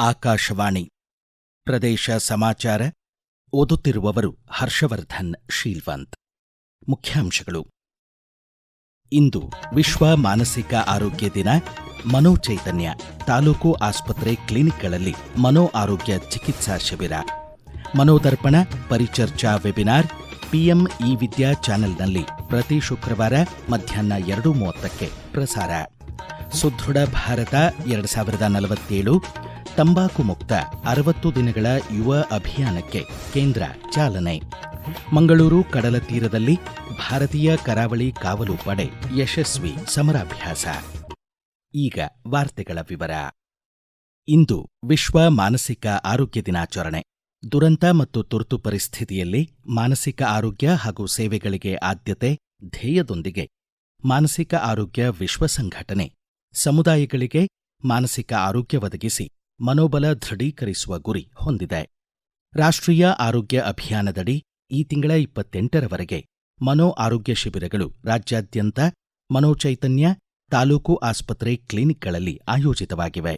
ಆಕಾಶವಾಣಿ. ಪ್ರದೇಶ ಸಮಾಚಾರ, ಓದುತ್ತಿರುವವರು ಹರ್ಷವರ್ಧನ್, ಶೀಲ್ವಂತ್. ಮುಖ್ಯಾಂಶಗಳು. ಇಂದು ವಿಶ್ವ ಮಾನಸಿಕ ಆರೋಗ್ಯ ದಿನ ಮನೋಚೈತನ್ಯ ತಾಲೂಕು ಆಸ್ಪತ್ರೆ ಕ್ಲಿನಿಕ್ಗಳಲ್ಲಿ ಮನೋ ಆರೋಗ್ಯ ಚಿಕಿತ್ಸಾ ಶಿಬಿರ. Manodarpan, Paricharcha webinar, PM E Vidya ಚಾನೆಲ್ನಲ್ಲಿ ಪ್ರತಿ ಶುಕ್ರವಾರ ಮಧ್ಯಾಹ್ನ ಎರಡು ಮೂವತ್ತಕ್ಕೆ ಪ್ರಸಾರ. ಸುದೃಢ ಭಾರತ, ಎರಡು ಸಾವಿರದ ನಲವತ್ತೇಳು ತಂಬಾಕು ಮುಕ್ತ ಅರವತ್ತು ದಿನಗಳ ಯುವ ಅಭಿಯಾನಕ್ಕೆ ಕೇಂದ್ರ ಚಾಲನೆ. ಮಂಗಳೂರು ಕಡಲ ತೀರದಲ್ಲಿ ಭಾರತೀಯ ಕರಾವಳಿ ಕಾವಲು ಪಡೆ ಯಶಸ್ವಿ ಸಮರಾಭ್ಯಾಸ. ಈಗ ವಾರ್ತೆಗಳ ವಿವರ. ಇಂದು ವಿಶ್ವ ಮಾನಸಿಕ ಆರೋಗ್ಯ ದಿನಾಚರಣೆ. ದುರಂತ ಮತ್ತು ತುರ್ತು ಪರಿಸ್ಥಿತಿಯಲ್ಲಿ ಮಾನಸಿಕ ಆರೋಗ್ಯ ಹಾಗೂ ಸೇವೆಗಳಿಗೆ ಆದ್ಯತೆ ಧ್ಯೇಯದೊಂದಿಗೆ ಮಾನಸಿಕ ಆರೋಗ್ಯ ವಿಶ್ವ ಸಂಘಟನೆ ಸಮುದಾಯಗಳಿಗೆ ಮಾನಸಿಕ ಆರೋಗ್ಯ ಒದಗಿಸಿ ಮನೋಬಲ ದೃಢೀಕರಿಸುವ ಗುರಿ ಹೊಂದಿದೆ. ರಾಷ್ಟ್ರೀಯ ಆರೋಗ್ಯ ಅಭಿಯಾನದಡಿ ಈ ತಿಂಗಳ ಇಪ್ಪತ್ತೆಂಟರವರೆಗೆ ಮನೋ ಆರೋಗ್ಯ ಶಿಬಿರಗಳು ರಾಜ್ಯಾದ್ಯಂತ ಮನೋಚೈತನ್ಯ ತಾಲೂಕು ಆಸ್ಪತ್ರೆ ಕ್ಲಿನಿಕ್ಗಳಲ್ಲಿ ಆಯೋಜಿತವಾಗಿವೆ.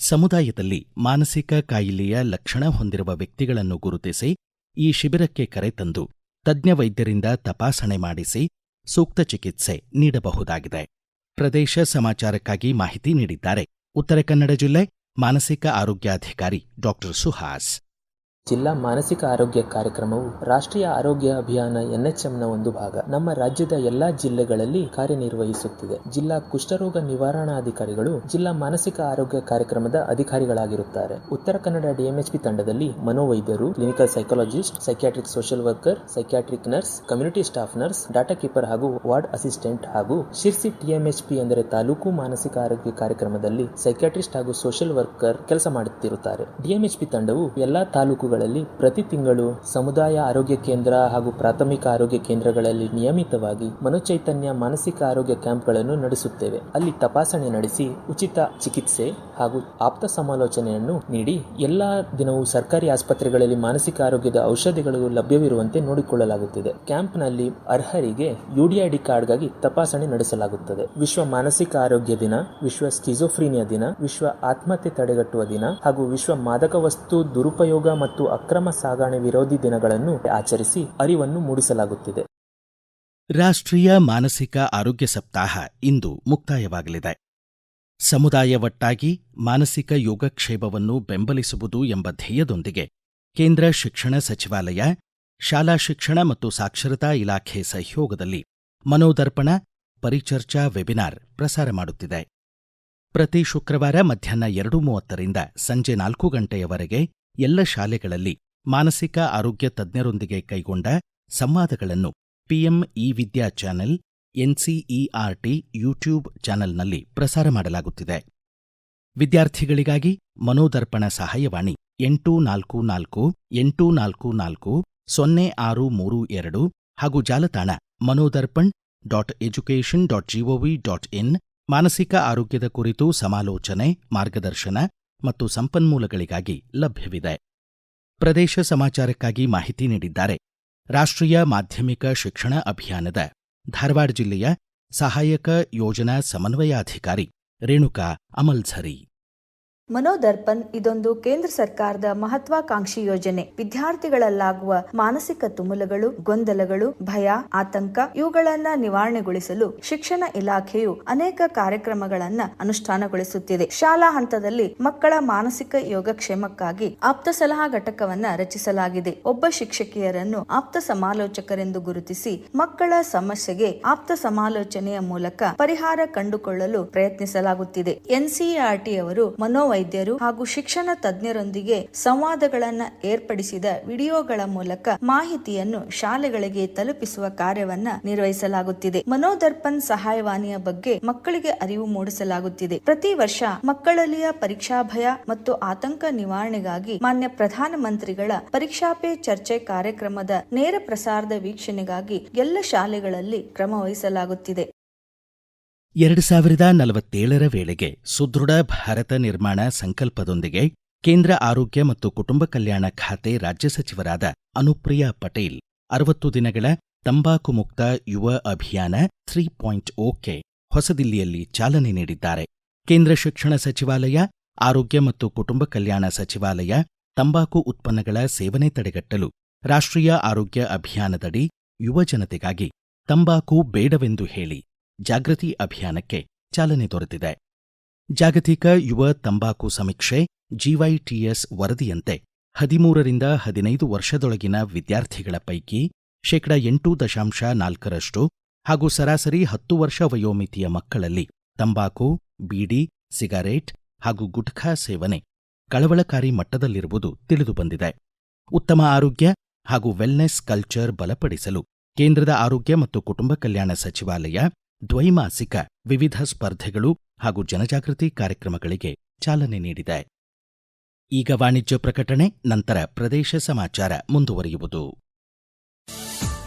ಸಮುದಾಯದಲ್ಲಿ ಮಾನಸಿಕ ಕಾಯಿಲೆಯ ಲಕ್ಷಣ ಹೊಂದಿರುವ ವ್ಯಕ್ತಿಗಳನ್ನು ಗುರುತಿಸಿ ಈ ಶಿಬಿರಕ್ಕೆ ಕರೆತಂದು ತಜ್ಞ ವೈದ್ಯರಿಂದ ತಪಾಸಣೆ ಮಾಡಿಸಿ ಸೂಕ್ತ ಚಿಕಿತ್ಸೆ ನೀಡಬಹುದಾಗಿದೆ. ಪ್ರದೇಶ ಸಮಾಚಾರಕ್ಕಾಗಿ ಮಾಹಿತಿ ನೀಡಿದ್ದಾರೆ. ಉತ್ತರ ಕನ್ನಡ ಜಿಲ್ಲೆ मानसिक आरोग्याधिकारी डाक्टर सुहास। ಜಿಲ್ಲಾ ಮಾನಸಿಕ ಆರೋಗ್ಯ ಕಾರ್ಯಕ್ರಮವು ರಾಷ್ಟ್ರೀಯ ಆರೋಗ್ಯ ಅಭಿಯಾನ ಎನ್ಎಚ್ಎಂನ ಒಂದು ಭಾಗ. ನಮ್ಮ ರಾಜ್ಯದ ಎಲ್ಲಾ ಜಿಲ್ಲೆಗಳಲ್ಲಿ ಕಾರ್ಯನಿರ್ವಹಿಸುತ್ತಿದೆ. ಜಿಲ್ಲಾ ಕುಷ್ಠರೋಗ ನಿವಾರಣಾಧಿಕಾರಿಗಳು ಜಿಲ್ಲಾ ಮಾನಸಿಕ ಆರೋಗ್ಯ ಕಾರ್ಯಕ್ರಮದ ಅಧಿಕಾರಿಗಳಾಗಿರುತ್ತಾರೆ. ಉತ್ತರ ಕನ್ನಡ ಡಿಎಂಎಚ್ಪಿ ತಂಡದಲ್ಲಿ ಮನೋವೈದ್ಯರು, clinical psychologist, psychiatric social worker, psychiatric nurse, community staff nurse, data keeper ಹಾಗೂ ವಾರ್ಡ್ ಅಸಿಸ್ಟೆಂಟ್ ಹಾಗೂ ಶಿರ್ಸಿ ಟಿಎಂಎಚ್ಪಿ ಅಂದರೆ ತಾಲೂಕು ಮಾನಸಿಕ ಆರೋಗ್ಯ ಕಾರ್ಯಕ್ರಮದಲ್ಲಿ ಸೈಕ್ಯಾಟ್ರಿಸ್ಟ್ ಹಾಗೂ ಸೋಷಿಯಲ್ ವರ್ಕರ್ ಕೆಲಸ ಮಾಡುತ್ತಿರುತ್ತಾರೆ. ಡಿಎಂಎಚ್ಪಿ ತಂಡವು ಎಲ್ಲಾ ತಾಲೂಕುಗಳಲ್ಲಿ ಪ್ರತಿ ತಿಂಗಳು ಸಮುದಾಯ ಆರೋಗ್ಯ ಕೇಂದ್ರ ಹಾಗೂ ಪ್ರಾಥಮಿಕ ಆರೋಗ್ಯ ಕೇಂದ್ರಗಳಲ್ಲಿ ನಿಯಮಿತವಾಗಿ ಮನೋಚೈತನ್ಯ ಮಾನಸಿಕ ಆರೋಗ್ಯ ಕ್ಯಾಂಪ್ಗಳನ್ನು ನಡೆಸುತ್ತೇವೆ. ಅಲ್ಲಿ ತಪಾಸಣೆ ನಡೆಸಿ ಉಚಿತ ಚಿಕಿತ್ಸೆ ಹಾಗೂ ಆಪ್ತ ಸಮಾಲೋಚನೆಯನ್ನು ನೀಡಿ ಎಲ್ಲಾ ದಿನವೂ ಸರ್ಕಾರಿ ಆಸ್ಪತ್ರೆಗಳಲ್ಲಿ ಮಾನಸಿಕ ಆರೋಗ್ಯದ ಔಷಧಿಗಳು ಲಭ್ಯವಿರುವಂತೆ ನೋಡಿಕೊಳ್ಳಲಾಗುತ್ತಿದೆ. ಕ್ಯಾಂಪ್ನಲ್ಲಿ ಅರ್ಹರಿಗೆ ಯುಡಿಐಡಿ ಕಾರ್ಡ್ಗಾಗಿ ತಪಾಸಣೆ ನಡೆಸಲಾಗುತ್ತದೆ. ವಿಶ್ವ ಮಾನಸಿಕ ಆರೋಗ್ಯ ದಿನ, ವಿಶ್ವ ಸ್ಕಿಜೋಫ್ರೀನಿಯಾ ದಿನ, ವಿಶ್ವ ಆತ್ಮಹತ್ಯೆ ತಡೆಗಟ್ಟುವ ದಿನ ಹಾಗೂ ವಿಶ್ವ ಮಾದಕ ವಸ್ತು ದುರುಪಯೋಗ ಮತ್ತು ಅಕ್ರಮ ಸಾಗಣೆ ವಿರೋಧಿ ದಿನಗಳನ್ನು ಆಚರಿಸಿ ಅರಿವನ್ನು ಮೂಡಿಸಲಾಗುತ್ತಿದೆ. ರಾಷ್ಟ್ರೀಯ ಮಾನಸಿಕ ಆರೋಗ್ಯ ಸಪ್ತಾಹ ಇಂದು ಮುಕ್ತಾಯವಾಗಲಿದೆ. ಸಮುದಾಯ ಒಟ್ಟಾಗಿ ಮಾನಸಿಕ ಯೋಗಕ್ಷೇಮವನ್ನು ಬೆಂಬಲಿಸುವುದು ಎಂಬ ಧ್ಯೇಯದೊಂದಿಗೆ ಕೇಂದ್ರ ಶಿಕ್ಷಣ ಸಚಿವಾಲಯ, ಶಾಲಾ ಶಿಕ್ಷಣ ಮತ್ತು ಸಾಕ್ಷರತಾ ಇಲಾಖೆ ಸಹಯೋಗದಲ್ಲಿ ಮನೋದರ್ಪಣ, ಪರಿಚರ್ಚಾ ವೆಬಿನಾರ್ ಪ್ರಸಾರ ಮಾಡುತ್ತಿದೆ. ಪ್ರತಿ ಶುಕ್ರವಾರ ಮಧ್ಯಾಹ್ನ ಎರಡು ಮೂವತ್ತರಿಂದ ಸಂಜೆ ನಾಲ್ಕು ಗಂಟೆಯವರೆಗೆ ಎಲ್ಲ ಶಾಲೆಗಳಲ್ಲಿ ಮಾನಸಿಕ ಆರೋಗ್ಯ ತಜ್ಞರೊಂದಿಗೆ ಕೈಗೊಂಡ ಸಂವಾದಗಳನ್ನು PM E Vidya channel NCERT YouTube ಚಾನೆಲ್ನಲ್ಲಿ ಪ್ರಸಾರ ಮಾಡಲಾಗುತ್ತಿದೆ. ವಿದ್ಯಾರ್ಥಿಗಳಿಗಾಗಿ ಮನೋದರ್ಪಣ ಸಹಾಯವಾಣಿ ಎಂಟು ನಾಲ್ಕು ನಾಲ್ಕು ಎಂಟು ನಾಲ್ಕು ನಾಲ್ಕು ಸೊನ್ನೆ ಆರು ಮೂರು ಎರಡು ಹಾಗೂ ಜಾಲತಾಣ Manodarpan dot education dot G O V dot in ಮಾನಸಿಕ ಆರೋಗ್ಯದ ಕುರಿತು ಸಮಾಲೋಚನೆ, ಮಾರ್ಗದರ್ಶನ ಮತ್ತು ಸಂಪನ್ಮೂಲಗಳಿಗಾಗಿ ಲಭ್ಯವಿದೆ. ಪ್ರದೇಶ ಸಮಾಚಾರಕ್ಕಾಗಿ ಮಾಹಿತಿ ನೀಡಿದ್ದಾರೆ. ರಾಷ್ಟ್ರೀಯ ಮಾಧ್ಯಮಿಕ ಶಿಕ್ಷಣ ಅಭಿಯಾನದ ಧಾರವಾಡ ಜಿಲ್ಲೆಯ ಸಹಾಯಕ ಯೋಜನಾ ಸಮನ್ವಯಾಧಿಕಾರಿ ರೇಣುಕಾ ಅಮಲ್ಝರಿ. ಮನೋದರ್ಪಣ್ ಇದೊಂದು ಕೇಂದ್ರ ಸರ್ಕಾರದ ಮಹತ್ವಾಕಾಂಕ್ಷಿ ಯೋಜನೆ. ವಿದ್ಯಾರ್ಥಿಗಳಲ್ಲಾಗುವ ಮಾನಸಿಕ ತುಮುಲಗಳು, ಗೊಂದಲಗಳು, ಭಯ, ಆತಂಕ ಇವುಗಳನ್ನ ನಿವಾರಣೆಗೊಳಿಸಲು ಶಿಕ್ಷಣ ಇಲಾಖೆಯು ಅನೇಕ ಕಾರ್ಯಕ್ರಮಗಳನ್ನ ಅನುಷ್ಠಾನಗೊಳಿಸುತ್ತಿದೆ. ಶಾಲಾ ಹಂತದಲ್ಲಿ ಮಕ್ಕಳ ಮಾನಸಿಕ ಯೋಗಕ್ಷೇಮಕ್ಕಾಗಿ ಆಪ್ತ ಸಲಹಾ ಘಟಕವನ್ನ ರಚಿಸಲಾಗಿದೆ. ಒಬ್ಬ ಶಿಕ್ಷಕಿಯರನ್ನು ಆಪ್ತ ಸಮಾಲೋಚಕರೆಂದು ಗುರುತಿಸಿ ಮಕ್ಕಳ ಸಮಸ್ಯೆಗೆ ಆಪ್ತ ಸಮಾಲೋಚನೆಯ ಮೂಲಕ ಪರಿಹಾರ ಕಂಡುಕೊಳ್ಳಲು ಪ್ರಯತ್ನಿಸಲಾಗುತ್ತಿದೆ. ಎನ್ಸಿಇಆರ್ಟಿ ಅವರು ಮನೋವೈ ವೈದ್ಯರು ಹಾಗೂ ಶಿಕ್ಷಣ ತಜ್ಞರೊಂದಿಗೆ ಸಂವಾದಗಳನ್ನ ಏರ್ಪಡಿಸಿದ ವಿಡಿಯೋಗಳ ಮೂಲಕ ಮಾಹಿತಿಯನ್ನು ಶಾಲೆಗಳಿಗೆ ತಲುಪಿಸುವ ಕಾರ್ಯವನ್ನ ನಿರ್ವಹಿಸಲಾಗುತ್ತಿದೆ. ಮನೋದರ್ಪಣ್ ಸಹಾಯವಾಣಿಯ ಬಗ್ಗೆ ಮಕ್ಕಳಿಗೆ ಅರಿವು ಮೂಡಿಸಲಾಗುತ್ತಿದೆ. ಪ್ರತಿ ವರ್ಷ ಮಕ್ಕಳಲ್ಲಿಯ ಪರೀಕ್ಷಾ ಭಯ ಮತ್ತು ಆತಂಕ ನಿವಾರಣೆಗಾಗಿ ಮಾನ್ಯ ಪ್ರಧಾನಮಂತ್ರಿಗಳ ಪರೀಕ್ಷಾ ಪೇ ಚರ್ಚೆ ಕಾರ್ಯಕ್ರಮದ ನೇರ ಪ್ರಸಾರದ ವೀಕ್ಷಣೆಗಾಗಿ ಎಲ್ಲ ಶಾಲೆಗಳಲ್ಲಿ ಕ್ರಮ ವಹಿಸಲಾಗುತ್ತಿದೆ. ಎರಡು ಸಾವಿರದ ನಲವತ್ತೇಳರ ವೇಳೆಗೆ ಸುದೃಢ ಭಾರತ ನಿರ್ಮಾಣ ಸಂಕಲ್ಪದೊಂದಿಗೆ ಕೇಂದ್ರ ಆರೋಗ್ಯ ಮತ್ತು ಕುಟುಂಬ ಕಲ್ಯಾಣ ಖಾತೆ ರಾಜ್ಯ ಸಚಿವರಾದ ಅನುಪ್ರಿಯಾ ಪಟೇಲ್ ಅರವತ್ತು ದಿನಗಳ ತಂಬಾಕು ಮುಕ್ತ ಯುವ ಅಭಿಯಾನ ತ್ರೀ ಪಾಯಿಂಟ್ ಓಕೆ ಹೊಸದಿಲ್ಲಿಯಲ್ಲಿ ಚಾಲನೆ ನೀಡಿದ್ದಾರೆ. ಕೇಂದ್ರ ಶಿಕ್ಷಣ ಸಚಿವಾಲಯ, ಆರೋಗ್ಯ ಮತ್ತು ಕುಟುಂಬ ಕಲ್ಯಾಣ ಸಚಿವಾಲಯ, ತಂಬಾಕು ಉತ್ಪನ್ನಗಳ ಸೇವನೆ ತಡೆಗಟ್ಟಲು ರಾಷ್ಟ್ರೀಯ ಆರೋಗ್ಯ ಅಭಿಯಾನದಡಿ ಯುವ ಜನತೆಗಾಗಿ ತಂಬಾಕು ಬೇಡವೆಂದು ಹೇಳಿ ಜಾಗೃತಿ ಅಭಿಯಾನಕ್ಕೆ ಚಾಲನೆ ದೊರೆತಿದೆ. ಜಾಗತಿಕ ಯುವ ತಂಬಾಕು ಸಮೀಕ್ಷೆ ಜಿವೈಟಿಎಸ್ ವರದಿಯಂತೆ ಹದಿಮೂರರಿಂದ ಹದಿನೈದು ವರ್ಷದೊಳಗಿನ ವಿದ್ಯಾರ್ಥಿಗಳ ಪೈಕಿ ಶೇಕಡ ಎಂಟು ದಶಾಂಶ ನಾಲ್ಕರಷ್ಟು ಹಾಗೂ ಸರಾಸರಿ ಹತ್ತು ವರ್ಷ ವಯೋಮಿತಿಯ ಮಕ್ಕಳಲ್ಲಿ ತಂಬಾಕು, ಬೀಡಿ, ಸಿಗರೇಟ್ ಹಾಗೂ ಗುಟ್ಖಾ ಸೇವನೆ ಕಳವಳಕಾರಿ ಮಟ್ಟದಲ್ಲಿರುವುದು ತಿಳಿದುಬಂದಿದೆ ಉತ್ತಮ ಆರೋಗ್ಯ ಹಾಗೂ ವೆಲ್ನೆಸ್ ಕಲ್ಚರ್ ಬಲಪಡಿಸಲು ಕೇಂದ್ರದ ಆರೋಗ್ಯ ಮತ್ತು ಕುಟುಂಬ ಕಲ್ಯಾಣ ಸಚಿವಾಲಯ ದ್ವೈಮಾಸಿಕ ವಿವಿಧ ಸ್ಪರ್ಧೆಗಳು ಹಾಗೂ ಜನಜಾಗೃತಿ ಕಾರ್ಯಕ್ರಮಗಳಿಗೆ ಚಾಲನೆ ನೀಡಿದೆ. ಈಗ ವಾಣಿಜ್ಯ ಪ್ರಕಟಣೆ, ನಂತರ ಪ್ರದೇಶ ಸಮಾಚಾರ ಮುಂದುವರಿಯುವುದು.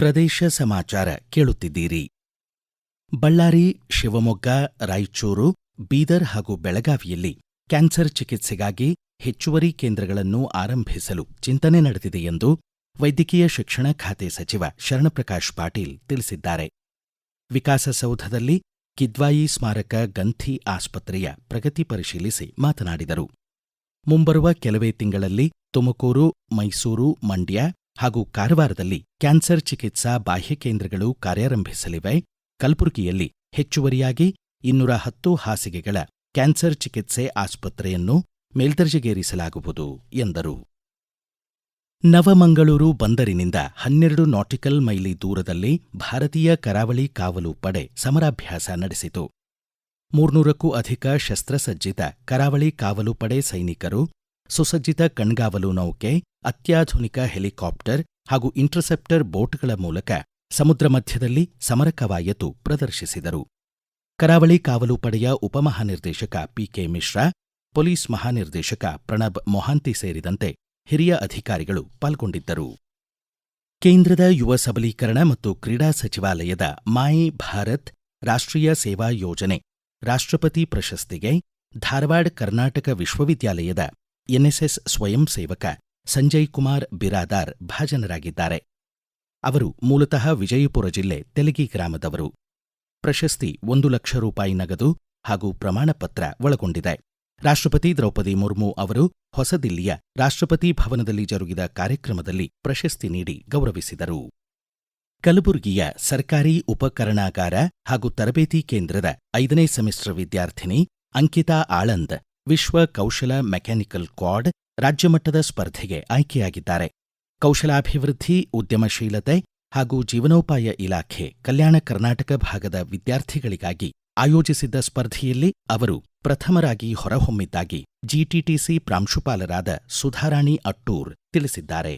ಪ್ರದೇಶ ಸಮಾಚಾರ ಕೇಳುತ್ತಿದ್ದೀರಿ. ಬಳ್ಳಾರಿ, ಶಿವಮೊಗ್ಗ, ರಾಯಚೂರು, ಬೀದರ್ ಹಾಗೂ ಬೆಳಗಾವಿಯಲ್ಲಿ ಕ್ಯಾನ್ಸರ್ ಚಿಕಿತ್ಸೆಗಾಗಿ ಹೆಚ್ಚುವರಿ ಕೇಂದ್ರಗಳನ್ನು ಆರಂಭಿಸಲು ಚಿಂತನೆ ನಡೆದಿದೆ ಎಂದು ವೈದ್ಯಕೀಯ ಶಿಕ್ಷಣ ಖಾತೆ ಸಚಿವ ಶರಣಪ್ರಕಾಶ್ ಪಾಟೀಲ್ ತಿಳಿಸಿದ್ದಾರೆ. ವಿಕಾಸಸೌಧದಲ್ಲಿ ಕಿದ್ವಾಯಿ ಸ್ಮಾರಕ ಗಂಥಿ ಆಸ್ಪತ್ರೆಯ ಪ್ರಗತಿ ಪರಿಶೀಲಿಸಿ ಮಾತನಾಡಿದರು. ಮುಂಬರುವ ಕೆಲವೇ ತಿಂಗಳಲ್ಲಿ ತುಮಕೂರು, ಮೈಸೂರು, ಮಂಡ್ಯ ಹಾಗೂ ಕಾರವಾರದಲ್ಲಿ ಕ್ಯಾನ್ಸರ್ ಚಿಕಿತ್ಸಾ ಬಾಹ್ಯ ಕೇಂದ್ರಗಳು ಕಾರ್ಯಾರಂಭಿಸಲಿವೆ. ಕಲಬುರಗಿಯಲ್ಲಿ ಹೆಚ್ಚುವರಿಯಾಗಿ ಇನ್ನೂರ ಹತ್ತು ಹಾಸಿಗೆಗಳ ಕ್ಯಾನ್ಸರ್ ಚಿಕಿತ್ಸೆ ಆಸ್ಪತ್ರೆಯನ್ನು ಮೇಲ್ದರ್ಜೆಗೇರಿಸಲಾಗುವುದು ಎಂದರು. ನವಮಂಗಳೂರು ಬಂದರಿನಿಂದ ಹನ್ನೆರಡು ನಾಟಿಕಲ್ ಮೈಲಿ ದೂರದಲ್ಲಿ ಭಾರತೀಯ ಕರಾವಳಿ ಕಾವಲು ಪಡೆ ಸಮರಾಭ್ಯಾಸ ನಡೆಸಿತು. ಮೂರ್ನೂರಕ್ಕೂ ಅಧಿಕ ಶಸ್ತ್ರಸಜ್ಜಿತ ಕರಾವಳಿ ಕಾವಲು ಪಡೆ ಸೈನಿಕರು ಸುಸಜ್ಜಿತ ಕಣ್ಗಾವಲು ನೌಕೆ, ಅತ್ಯಾಧುನಿಕ ಹೆಲಿಕಾಪ್ಟರ್ ಹಾಗೂ ಇಂಟರ್ಸೆಪ್ಟರ್ ಬೋಟ್ಗಳ ಮೂಲಕ ಸಮುದ್ರ ಮಧ್ಯದಲ್ಲಿ ಸಮರ ಕವಾಯತು ಪ್ರದರ್ಶಿಸಿದರು. ಕರಾವಳಿ ಕಾವಲು ಪಡೆಯ ಉಪಮಹಾನಿರ್ದೇಶಕ ಪಿಕೆ ಮಿಶ್ರಾ, ಪೊಲೀಸ್ ಮಹಾನಿರ್ದೇಶಕ ಪ್ರಣಬ್ ಮೊಹಾಂತಿ ಸೇರಿದಂತೆ ಹಿರಿಯ ಅಧಿಕಾರಿಗಳು ಪಾಲ್ಗೊಂಡಿದ್ದರು. ಕೇಂದ್ರದ ಯುವ ಸಬಲೀಕರಣ ಮತ್ತು ಕ್ರೀಡಾ ಸಚಿವಾಲಯದ ಮಾಯಿ ಭಾರತ್ ರಾಷ್ಟ್ರೀಯ ಸೇವಾ ಯೋಜನೆ ರಾಷ್ಟ್ರಪತಿ ಪ್ರಶಸ್ತಿಗೆ ಧಾರವಾಡ ಕರ್ನಾಟಕ ವಿಶ್ವವಿದ್ಯಾಲಯದ ಎನ್ಎಸ್ಎಸ್ ಸ್ವಯಂ ಸೇವಕ ಸಂಜಯ್ ಕುಮಾರ್ ಬಿರಾದಾರ್ ಭಾಜನರಾಗಿದ್ದಾರೆ. ಅವರು ಮೂಲತಃ ವಿಜಯಪುರ ಜಿಲ್ಲೆ ತೆಲಗಿ ಗ್ರಾಮದವರು. ಪ್ರಶಸ್ತಿ ಒಂದು ಲಕ್ಷ ರೂಪಾಯಿ ನಗದು ಹಾಗೂ ಪ್ರಮಾಣಪತ್ರ ಒಳಗೊಂಡಿದೆ. ರಾಷ್ಟ್ರಪತಿ ದ್ರೌಪದಿ ಮುರ್ಮು ಅವರು ಹೊಸದಿಲ್ಲಿಯ ರಾಷ್ಟ್ರಪತಿ ಭವನದಲ್ಲಿ ಜರುಗಿದ ಕಾರ್ಯಕ್ರಮದಲ್ಲಿ ಪ್ರಶಸ್ತಿ ನೀಡಿ ಗೌರವಿಸಿದರು. ಕಲಬುರಗಿಯ ಸರ್ಕಾರಿ ಉಪಕರಣಾಗಾರ ಹಾಗೂ ತರಬೇತಿ ಕೇಂದ್ರದ ಐದನೇ ಸೆಮಿಸ್ಟರ್ ವಿದ್ಯಾರ್ಥಿನಿ ಅಂಕಿತಾ ಆಳಂದ್ ವಿಶ್ವ ಕೌಶಲ ಮೆಕ್ಯಾನಿಕಲ್ ಕ್ವಾಡ್ ರಾಜ್ಯಮಟ್ಟದ ಸ್ಪರ್ಧೆಗೆ ಆಯ್ಕೆಯಾಗಿದ್ದಾರೆ. ಕೌಶಲಾಭಿವೃದ್ಧಿ, ಉದ್ಯಮಶೀಲತೆ ಹಾಗೂ ಜೀವನೋಪಾಯ ಇಲಾಖೆ ಕಲ್ಯಾಣ ಕರ್ನಾಟಕ ಭಾಗದ ವಿದ್ಯಾರ್ಥಿಗಳಿಗಾಗಿ ಆಯೋಜಿಸಿದ್ದ ಸ್ಪರ್ಧೆಯಲ್ಲಿ ಅವರು ಪ್ರಥಮರಾಗಿ ಹೊರಹೊಮ್ಮಿದ್ದಾಗಿ ಜಿಟಿಟಿಸಿ ಪ್ರಾಂಶುಪಾಲರಾದ ಸುಧಾರಾಣಿ ಅಟ್ಟೂರ್ ತಿಳಿಸಿದ್ದಾರೆ.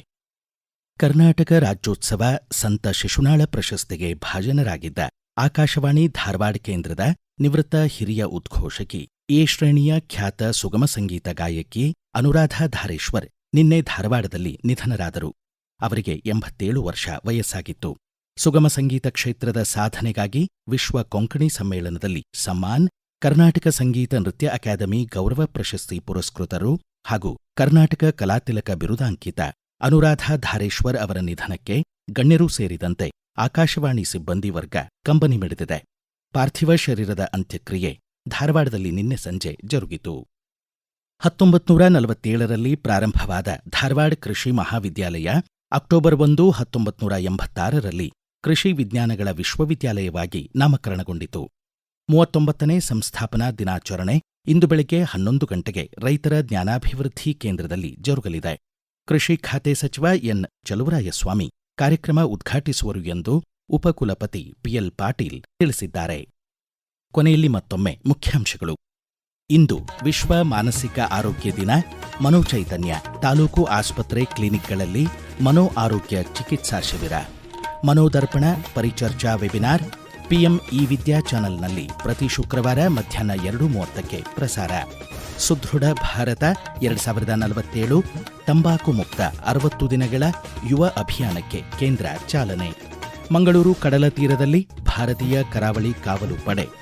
ಕರ್ನಾಟಕ ರಾಜ್ಯೋತ್ಸವ ಸಂತ ಶಿಶುನಾಳ ಪ್ರಶಸ್ತಿಗೆ ಭಾಜನರಾಗಿದ್ದ ಆಕಾಶವಾಣಿ ಧಾರವಾಡ ಕೇಂದ್ರದ ನಿವೃತ್ತ ಹಿರಿಯ ಉದ್ಘೋಷಕಿ ಎ ಶ್ರೇಣಿಯ ಖ್ಯಾತ ಸುಗಮ ಸಂಗೀತ ಗಾಯಕಿ ಅನುರಾಧ ಧಾರೇಶ್ವರ್ ನಿನ್ನೆ ಧಾರವಾಡದಲ್ಲಿ ನಿಧನರಾದರು. ಅವರಿಗೆ ಎಂಬತ್ತೇಳು ವರ್ಷ ವಯಸ್ಸಾಗಿತ್ತು. ಸುಗಮ ಸಂಗೀತ ಕ್ಷೇತ್ರದ ಸಾಧನೆಗಾಗಿ ವಿಶ್ವ ಕೊಂಕಣಿ ಸಮ್ಮೇಳನದಲ್ಲಿ ಸಮ್ಮಾನ್, ಕರ್ನಾಟಕ ಸಂಗೀತ ನೃತ್ಯ ಅಕಾಡೆಮಿ ಗೌರವ ಪ್ರಶಸ್ತಿ ಪುರಸ್ಕೃತರು ಹಾಗೂ ಕರ್ನಾಟಕ ಕಲಾತಿಲಕ ಬಿರುದಾಂಕಿತ ಅನುರಾಧ ಧಾರೇಶ್ವರ್ ಅವರ ನಿಧನಕ್ಕೆ ಗಣ್ಯರೂ ಸೇರಿದಂತೆ ಆಕಾಶವಾಣಿ ಸಿಬ್ಬಂದಿ ವರ್ಗ ಕಂಬನಿ ಮಿಡಿದಿದೆ. ಪಾರ್ಥಿವ ಶರೀರದ ಅಂತ್ಯಕ್ರಿಯೆ ಧಾರವಾಡದಲ್ಲಿ ನಿನ್ನೆ ಸಂಜೆ ಜರುಗಿತು. ಹತ್ತೊಂಬತ್ತು ನೂರ ನಲವತ್ತೇಳರಲ್ಲಿ ಪ್ರಾರಂಭವಾದ ಧಾರವಾಡ ಕೃಷಿ ಮಹಾವಿದ್ಯಾಲಯ ಅಕ್ಟೋಬರ್ ಒಂದು ಹತ್ತೊಂಬತ್ತು ನೂರ ಎಂಬತ್ತಾರರಲ್ಲಿ ಕೃಷಿ ವಿಜ್ಞಾನಗಳ ವಿಶ್ವವಿದ್ಯಾಲಯವಾಗಿ ನಾಮಕರಣಗೊಂಡಿತು. ಮೂವತ್ತೊಂಬತ್ತನೇ ಸಂಸ್ಥಾಪನಾ ದಿನಾಚರಣೆ ಇಂದು ಬೆಳಗ್ಗೆ ಹನ್ನೊಂದು ಗಂಟೆಗೆ ರೈತರ ಜ್ಞಾನಾಭಿವೃದ್ಧಿ ಕೇಂದ್ರದಲ್ಲಿ ಜರುಗಲಿದೆ. ಕೃಷಿ ಖಾತೆ ಸಚಿವ ಎನ್. ಚಲುವರಾಯಸ್ವಾಮಿ ಕಾರ್ಯಕ್ರಮ ಉದ್ಘಾಟಿಸುವರು ಎಂದು ಉಪಕುಲಪತಿ ಪಿಎಲ್ ಪಾಟೀಲ್ ತಿಳಿಸಿದ್ದಾರೆ. ಕೊನೆಯಲ್ಲಿ ಮತ್ತೊಮ್ಮೆ ಮುಖ್ಯಾಂಶಗಳು. ಇಂದು ವಿಶ್ವ ಮಾನಸಿಕ ಆರೋಗ್ಯ ದಿನ. ಮನೋಚೈತನ್ಯ ತಾಲೂಕು ಆಸ್ಪತ್ರೆ ಕ್ಲಿನಿಕ್ಗಳಲ್ಲಿ ಮನೋ ಆರೋಗ್ಯ ಚಿಕಿತ್ಸಾ ಶಿಬಿರ. Manodarpan Paricharcha webinar PM E Vidya ಚಾನೆಲ್ನಲ್ಲಿ ಪ್ರತಿ ಶುಕ್ರವಾರ ಮಧ್ಯಾಹ್ನ ಎರಡು ಮೂವತ್ತಕ್ಕೆ ಪ್ರಸಾರ. ಸುದೃಢ ಭಾರತ ಎರಡು ಸಾವಿರದ ನಲವತ್ತೇಳು ತಂಬಾಕು ಮುಕ್ತ ಅರವತ್ತು ದಿನಗಳ ಯುವ ಅಭಿಯಾನಕ್ಕೆ ಕೇಂದ್ರ ಚಾಲನೆ. ಮಂಗಳೂರು ಕಡಲ ತೀರದಲ್ಲಿ ಭಾರತೀಯ ಕರಾವಳಿ ಕಾವಲು ಪಡೆ